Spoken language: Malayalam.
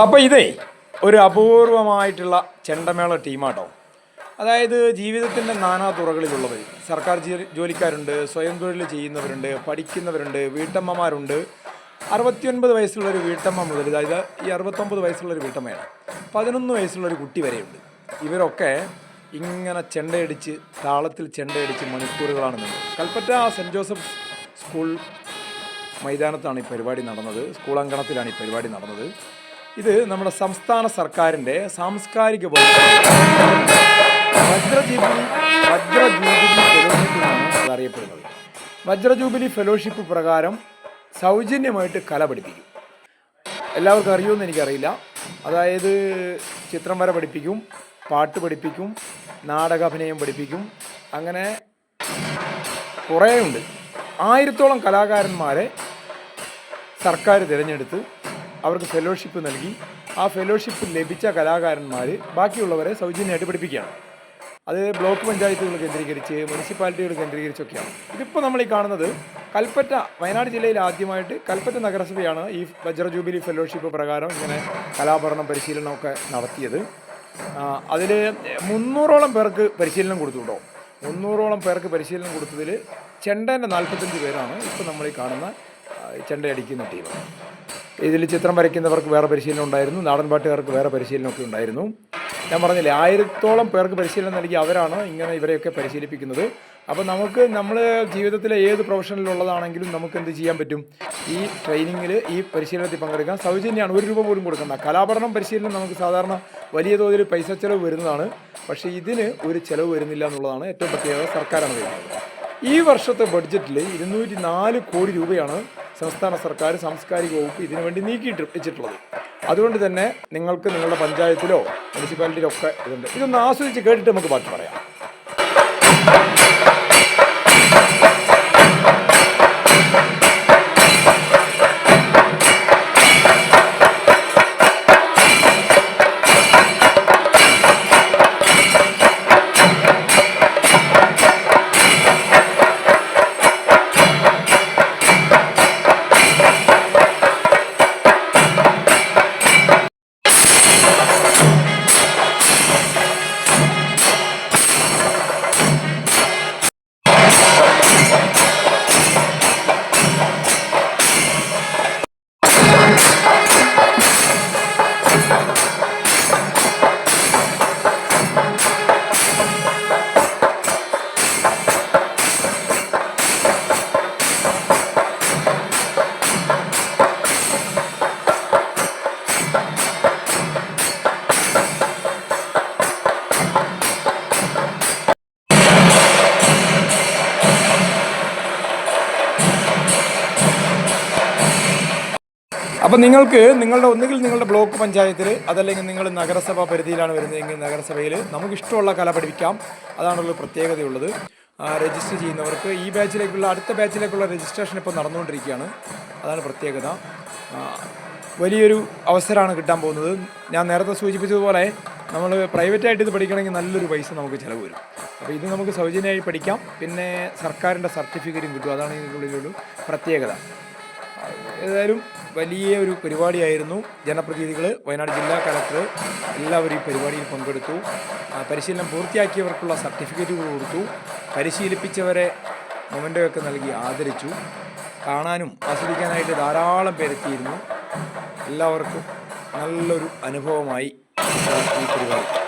അപ്പോൾ ഇതേ ഒരു അപൂർവമായിട്ടുള്ള ചെണ്ടമേള ടീമാട്ടോ. അതായത് ജീവിതത്തിന്റെ നാനാ തുറകളിലുള്ളവർ സർക്കാർ ജോലിക്കാരുണ്ട് സ്വയം തൊഴിൽ ചെയ്യുന്നവരുണ്ട് പഠിക്കുന്നവരുണ്ട് വീട്ടമ്മമാരുണ്ട്. അറുപത്തിയൊൻപത് വയസ്സുള്ളൊരു വീട്ടമ്മ മുതൽ അതായത് ഈ അറുപത്തൊമ്പത് വയസ്സുള്ളൊരു വീട്ടമ്മയാണ്. പതിനൊന്ന് വയസ്സുള്ളൊരു കുട്ടി വരെയുണ്ട്. ഇവരൊക്കെ ഇങ്ങനെ ചെണ്ടയടിച്ച് താളത്തിൽ ചെണ്ടയടിച്ച് മണിക്കൂറുകളാണ് നിന്നത്. കൽപ്പറ്റ സെന്റ് ജോസഫ് സ്കൂൾ മൈതാനത്താണ് ഈ പരിപാടി നടന്നത്. സ്കൂൾ അങ്കണത്തിലാണ് ഈ പരിപാടി നടന്നത്. ഇത് നമ്മുടെ സംസ്ഥാന സർക്കാരിന്റെ സാംസ്കാരിക വജ്രജൂബിലി വജ്രജൂബിലി ഫെലോഷിപ്പ് അറിയപ്പെടുന്നത് വജ്രജൂബിലി ഫെലോഷിപ്പ് പ്രകാരം സൗജന്യമായിട്ട് കല പഠിപ്പിക്കും. എല്ലാവർക്കും അറിയുമെന്ന് എനിക്കറിയില്ല. അതായത് ചിത്രം വര പഠിപ്പിക്കും പാട്ട് പഠിപ്പിക്കും നാടകാഭിനയം പഠിപ്പിക്കും. അങ്ങനെ കുറേ ഉണ്ട് ആയിരത്തോളം കലാകാരന്മാരെ സർക്കാർ തിരഞ്ഞെടുത്ത് അവർക്ക് ഫെലോഷിപ്പ് നൽകി. ആ ഫെലോഷിപ്പ് ലഭിച്ച കലാകാരന്മാർ ബാക്കിയുള്ളവരെ സൗജന്യമായിട്ട് പഠിപ്പിക്കുകയാണ്. അത് ബ്ലോക്ക് പഞ്ചായത്തുകൾ കേന്ദ്രീകരിച്ച് മുനിസിപ്പാലിറ്റികൾ കേന്ദ്രീകരിച്ചൊക്കെയാണ്. ഇതിപ്പോൾ നമ്മൾ ഈ കാണുന്നത് കൽപ്പറ്റ വയനാട് ജില്ലയിൽ ആദ്യമായിട്ട് കൽപ്പറ്റ നഗരസഭയാണ് ഈ വജ്ര ജൂബിലി ഫെലോഷിപ്പ് പ്രകാരം ഇങ്ങനെ കലാഭരണം പരിശീലനമൊക്കെ നടത്തിയത്. അതിൽ മുന്നൂറോളം പേർക്ക് പരിശീലനം കൊടുത്തു കേട്ടോ മുന്നൂറോളം പേർക്ക് പരിശീലനം കൊടുത്തതിൽ ചെണ്ടേന്റെ നാൽപ്പത്തഞ്ച് പേരാണ് ഇപ്പോൾ നമ്മൾ ഈ കാണുന്ന ചെണ്ടയടിക്കുന്ന ടീം. ഇതിൽ ചിത്രം വരയ്ക്കുന്നവർക്ക് വേറെ പരിശീലനം ഉണ്ടായിരുന്നു. നാടൻപാട്ടുകാർക്ക് വേറെ പരിശീലനമൊക്കെ ഉണ്ടായിരുന്നു. ഞാൻ പറഞ്ഞില്ലേ ആയിരത്തോളം പേർക്ക് പരിശീലനം നൽകി അവരാണ് ഇങ്ങനെ ഇവരെയൊക്കെ പരിശീലിപ്പിക്കുന്നത്. അപ്പോൾ നമുക്ക് നമ്മൾ ജീവിതത്തിലെ ഏത് പ്രൊഫഷനിലുള്ളതാണെങ്കിലും നമുക്ക് എന്ത് ചെയ്യാൻ പറ്റും? ഈ ട്രെയിനിങ്ങിൽ ഈ പരിശീലനത്തിൽ പങ്കെടുക്കാൻ സൗജന്യമാണ്. ഒരു രൂപ പോലും കൊടുക്കണ്ട. കലാപഠനം പരിശീലനം നമുക്ക് സാധാരണ വലിയ തോതിൽ പൈസ ചിലവ് വരുന്നതാണ്. പക്ഷേ ഇതിന് ഒരു ചിലവ് വരുന്നില്ല എന്നുള്ളതാണ് ഏറ്റവും പ്രത്യേകത സർക്കാരാണ് വരുന്നത് ഈ വർഷത്തെ ബഡ്ജറ്റിൽ ഇരുന്നൂറ്റി നാല് കോടി രൂപയാണ് സംസ്ഥാന സർക്കാർ സാംസ്കാരിക വകുപ്പ് ഇതിനുവേണ്ടി നീക്കിയിട്ട് വെച്ചിട്ടുള്ളത്. അതുകൊണ്ട് തന്നെ നിങ്ങൾക്ക് നിങ്ങളുടെ പഞ്ചായത്തിലോ മുനിസിപ്പാലിറ്റിയിലോ ഒക്കെ ഇതുണ്ട്. ഇതൊന്ന് ആസ്വദിച്ച് കേട്ടിട്ട് നമുക്ക് ബാക്കി പറയാം. അപ്പം നിങ്ങൾക്ക് നിങ്ങളുടെ ഒന്നുകിൽ നിങ്ങളുടെ ബ്ലോക്ക് പഞ്ചായത്തിൽ അതല്ലെങ്കിൽ നിങ്ങൾ നഗരസഭാ പരിധിയിലാണ് വരുന്നതെങ്കിൽ നഗരസഭയിൽ നമുക്കിഷ്ടമുള്ള കല പഠിപ്പിക്കാം. അതാണുള്ള പ്രത്യേകതയുള്ളത്. രജിസ്റ്റർ ചെയ്യുന്നവർക്ക് ഈ ബാച്ചിലേക്കുള്ള അടുത്ത ബാച്ചിലേക്കുള്ള രജിസ്ട്രേഷൻ ഇപ്പോൾ നടന്നുകൊണ്ടിരിക്കുകയാണ്. അതാണ് പ്രത്യേകത. വലിയൊരു അവസരമാണ് കിട്ടാൻ പോകുന്നത്. ഞാൻ നേരത്തെ സൂചിപ്പിച്ചതുപോലെ നമ്മൾ പ്രൈവറ്റായിട്ട് ഇത് പഠിക്കണമെങ്കിൽ നല്ലൊരു പൈസ നമുക്ക് ചിലവ് വരും. അപ്പോൾ ഇത് നമുക്ക് സൗജന്യമായി പഠിക്കാം. പിന്നെ സർക്കാരിന്റെ സർട്ടിഫിക്കറ്റും കിട്ടും. അതാണ് ഇതിനുള്ളിലൊരു പ്രത്യേകത. ഏതായാലും വലിയ ഒരു പരിപാടിയായിരുന്നു ജനപ്രതിനിധികൾ വയനാട് ജില്ലാ കലക്ടർ എല്ലാവരും ഈ പരിപാടിയിൽ പങ്കെടുത്തു. പരിശീലനം പൂർത്തിയാക്കിയവർക്കുള്ള സർട്ടിഫിക്കറ്റുകൾ കൊടുത്തു. പരിശീലിപ്പിച്ചവരെ മൊമെന്റൊക്കെ നൽകി ആദരിച്ചു. കാണാനും ആസ്വദിക്കാനായിട്ട് ധാരാളം പേരെത്തിയിരുന്നു. എല്ലാവർക്കും നല്ലൊരു അനുഭവമായി ഈ പരിപാടി.